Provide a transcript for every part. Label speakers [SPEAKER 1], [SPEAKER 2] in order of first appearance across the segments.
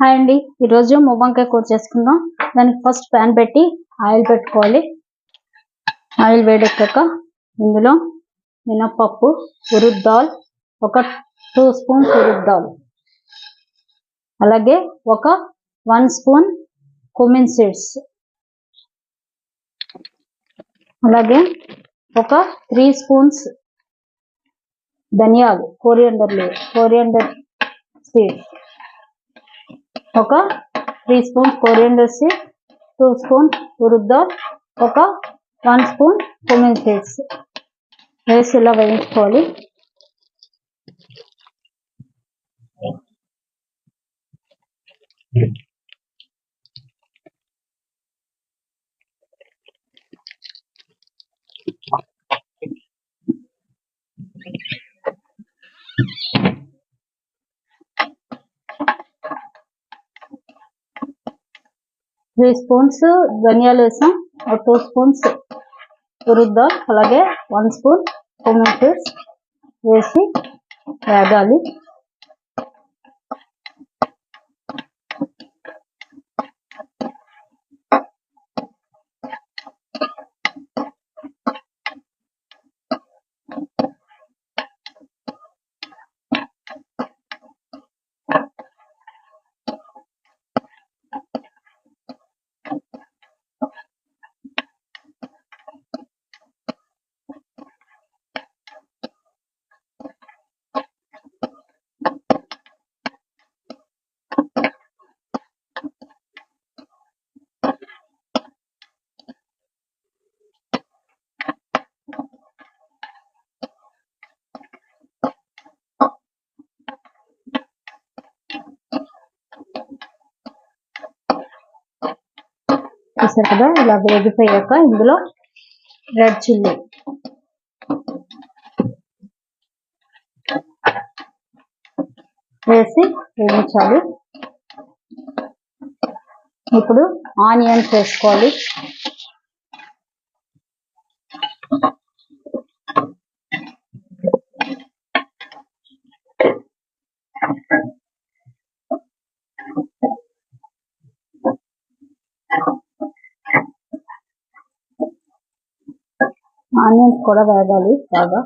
[SPEAKER 1] Hi అండి. ఈరోజు మువ్వంకాయ కూర చేసుకుందాం. దానికి ఫస్ట్ ప్యాన్ పెట్టి ఆయిల్ పెట్టుకోవాలి. ఆయిల్ వేడెక్కాక ఇందులో మినప్పప్పు ఉరుద్ దాల్ ఒక టూ స్పూన్స్ ఉరుద్ దాల్. అలాగే ఒక వన్ స్పూన్ కుమిన్ సీడ్స్ అలాగే ఒక త్రీ స్పూన్స్ ధనియాలు కోరియండర్ కోరియండర్ సీడ్స్ ఒక three spoon coriander seed two spoon ఉరుద్ద ఒక వన్ స్పూన్ కుమిన్ సీడ్స్ వేసి ఇలా వేయించుకోవాలి. త్రీ స్పూన్స్ ధనియాలు వేసాం. ఒక టూ స్పూన్స్ ఉరుద్ద. అలాగే వన్ స్పూన్ టొమాటోస్ వేసి వేగాలి చూసారు కదా ఇలా వేగిపోయాక ఇందులో రెడ్ చిల్లీ వేసి వేయించాలి. ఇప్పుడు ఆనియన్స్ వేసుకోవాలి. కూడా వేగాలి బాగా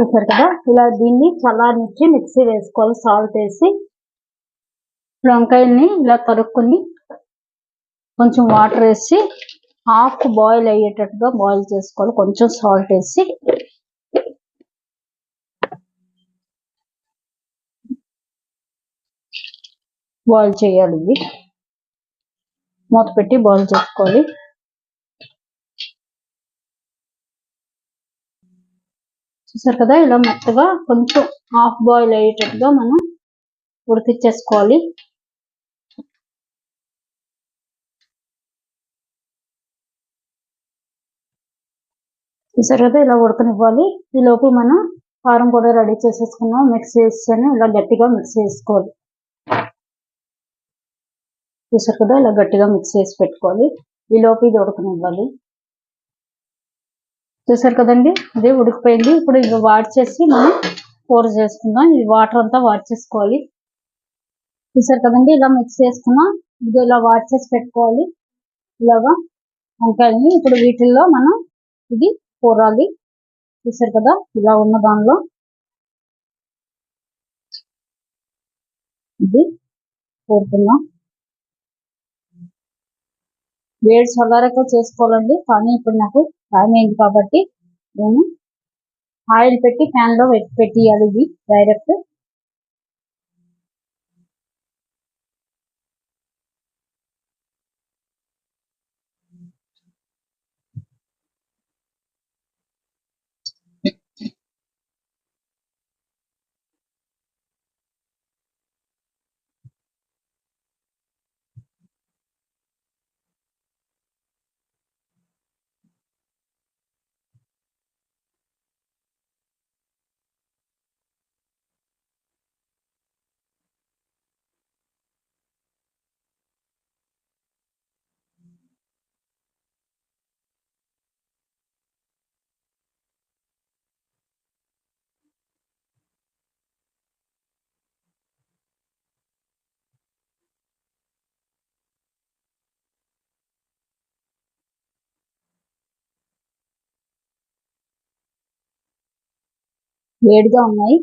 [SPEAKER 1] చూసారు కదా? ఇలా దీన్ని చల్లారించి మిక్సీ వేసుకోవాలి సాల్ట్ వేసి వంకాయల్ని ఇలా తరుక్కుని కొంచెం వాటర్ వేసి హాఫ్ బాయిల్ అయ్యేటట్టుగా బాయిల్ చేసుకోవాలి. కొంచెం సాల్ట్ వేసి. బాయిల్ చేయాలి ఇవి. మూత పెట్టి బాయిల్ చేసుకోవాలి. చూసారు కదా ఇలా మెత్తగా కొంచెం హాఫ్ బాయిల్ అయ్యేటట్టుగా మనం ఉడికిచ్చేసుకోవాలి. చూసారు కదా ఇలా ఉడకనివ్వాలి. ఈ లోపు మనం కారం కూడా రెడీ చేసేసుకున్నాం. మిక్స్ చేసాను ఇలా గట్టిగా మిక్స్ చేసుకోవాలి. చూసారు కదా ఇలా గట్టిగా మిక్స్ చేసి పెట్టుకోవాలి. ఈ లోపు ఇది ఉడకనివ్వాలి. చూసారు కదండి? ఇది ఉడికిపోయింది. ఇప్పుడు ఇవి వాడ్చేసి మనం కూర చేసుకుందాం. ఇది వాటర్ అంతా వాడ్చేసుకోవాలి. చూసారు కదండి? ఇలా మిక్స్ చేసుకున్నాం ఇది ఇలా వాడ్చేసి పెట్టుకోవాలి. ఇలాగా వంకాయలని ఇప్పుడు వీటిల్లో మనం ఇది కూరాలి. చూసారు కదా? ఇలా ఉన్న దానిలో ఇది కోరుతున్నాం వేడి చల్లారాక చేసుకోవాలండి. కానీ ఇప్పుడు నాకు టైం అయింది కాబట్టి నేను ఆయిల్ పెట్టి ప్యాన్లో పెట్టియాలి ఇది డైరెక్ట్ వేడిగా ఉన్నాయి.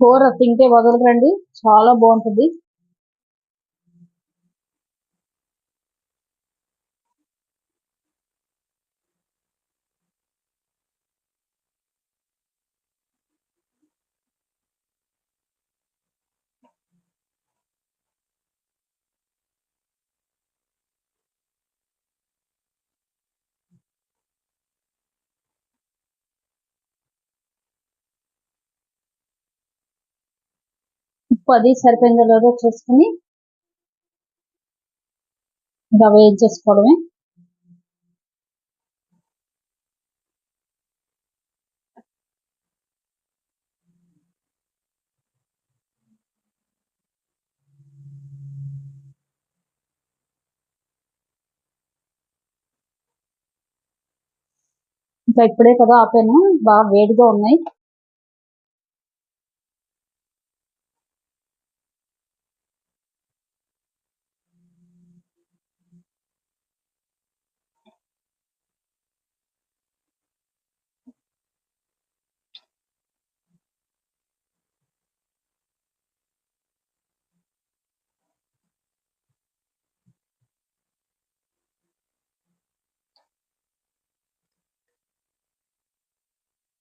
[SPEAKER 1] కూర తింటే వదలకండి. చాలా బాగుంటుంది. ఉప్పు అది సరిపోయిందో లేదో చూసుకుని ఇంకా వేయించేసుకోవడమే ఇంకా ఇప్పుడే కదా ఆపాను. బాగా వేడిగా ఉన్నాయి.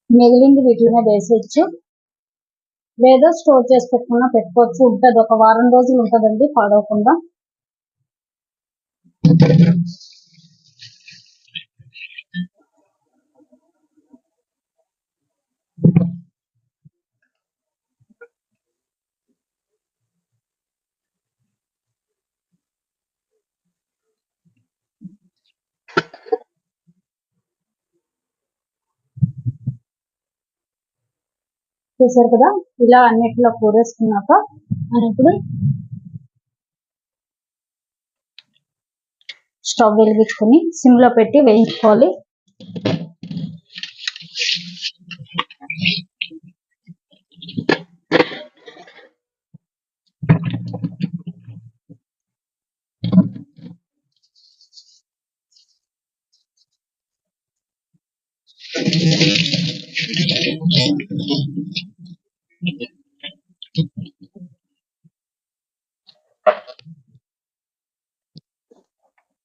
[SPEAKER 1] మిగిలింది వీటి మీద వేసేయచ్చు. లేదా స్టోర్ చేసి పెట్టుకున్నా పెట్టుకోవచ్చు. ఉంటుంది. ఒక వారం రోజులు ఉంటుందండి. పాడవకుండా. చూసారు కదా? ఇలా అన్నిటిలో కూరేసుకున్నాక మనం ఇప్పుడు స్టవ్ వెలిగించుకొని సిమ్లో పెట్టి వేయించుకోవాలి.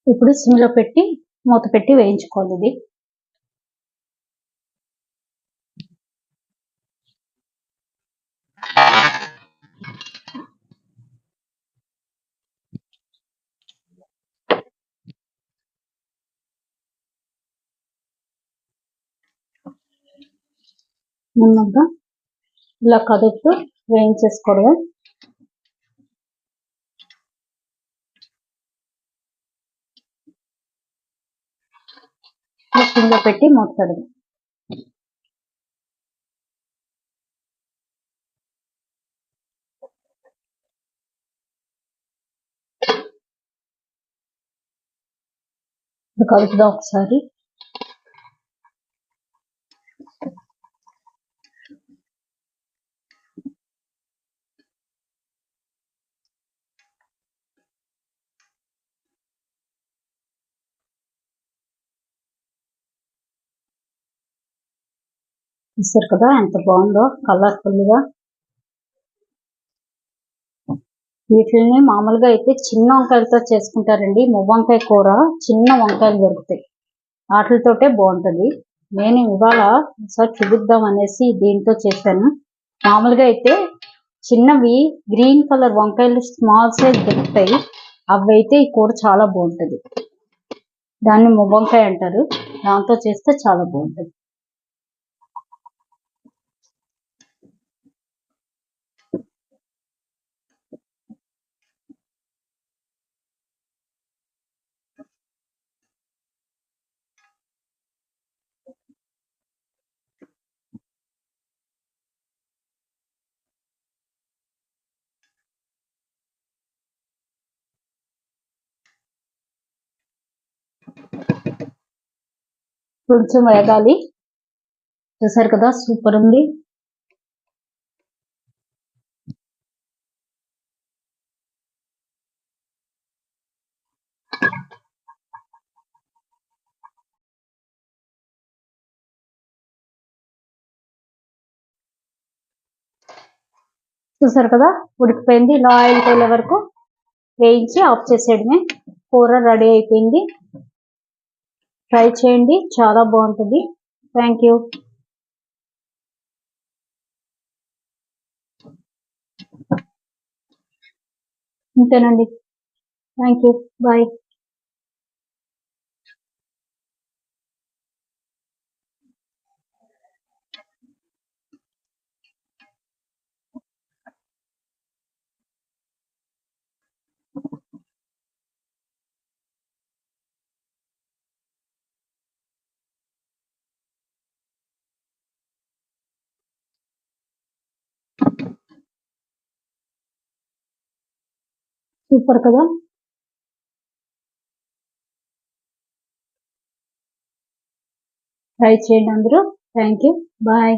[SPEAKER 1] ఇప్పుడు సిమ్లో పెట్టి మూత పెట్టి వేయించుకోవాలి ఇది. ముందుగా ఇలా కదుపుతూ వేయించేసుకోవడమే కింద పెట్టి మూతడు కలుపుదాం ఒకసారి. చూసారు కదా ఎంత బాగుందో కలర్ఫుల్గా వీటిని మామూలుగా అయితే చిన్న వంకాయలతో చేసుకుంటారండి. మువ్వంకాయ కూర చిన్న వంకాయలు దొరుకుతాయి. వాటితోటే బాగుంటది. నేను ఇవాళ ఒకసారి చూపిద్దాం అనేసి దీంతో చేశాను. మామూలుగా అయితే చిన్నవి గ్రీన్ కలర్ వంకాయలు స్మాల్ సైజ్ దొరుకుతాయి. అవి అయితే ఈ కూర చాలా బాగుంటది. దాన్ని మువ్వంకాయ అంటారు. దాంతో చేస్తే చాలా బాగుంటది. కొంచెం వేగాలి. చూసారు కదా సూపర్ ఉంది. చూసారు కదా ఉడికిపోయింది. ఇలా ఆయిల్ తేలే వరకు వేయించి ఆఫ్ చేసేయడమే. కూర రెడీ అయిపోయింది. ట్రై చేయండి. చాలా బాగుంటుంది. థ్యాంక్ యూ అంతేనండి థ్యాంక్ యూ బాయ్ సూపర్ కదా? ట్రై చేయండి అందరూ. Thank you bye